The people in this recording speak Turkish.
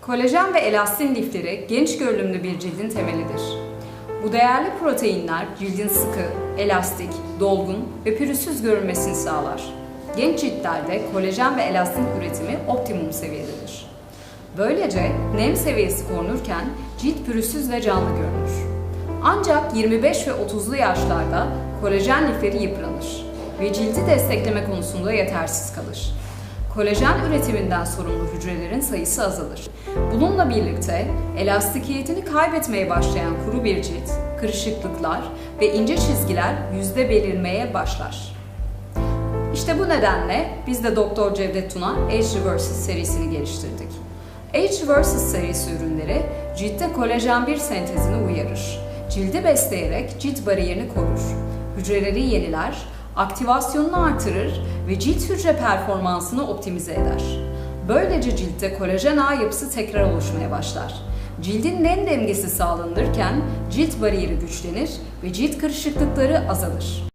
Kolajen ve elastin lifleri genç görünümlü bir cildin temelidir. Bu değerli proteinler cildin sıkı, elastik, dolgun ve pürüzsüz görünmesini sağlar. Genç ciltlerde kolajen ve elastin üretimi optimum seviyededir. Böylece nem seviyesi korunurken cilt pürüzsüz ve canlı görünür. Ancak 25 ve 30'lu yaşlarda kolajen lifleri yıpranır ve cildi destekleme konusunda yetersiz kalır. Kolajen üretiminden sorumlu hücrelerin sayısı azalır. Bununla birlikte elastikiyetini kaybetmeye başlayan kuru bir cilt, kırışıklıklar ve ince çizgiler yüzde belirmeye başlar. İşte bu nedenle biz de Dr. Cevdet Tuna Age Reverses serisini geliştirdik. Age Reverses serisi ürünleri ciltte kolajen 1 sentezini uyarır. Cildi besleyerek cilt bariyerini korur. Hücreleri yeniler, aktivasyonunu artırır ve cilt hücre performansını optimize eder. Böylece ciltte kolajen ağ yapısı tekrar oluşmaya başlar. Cildin nem dengesi sağlanırken cilt bariyeri güçlenir ve cilt kırışıklıkları azalır.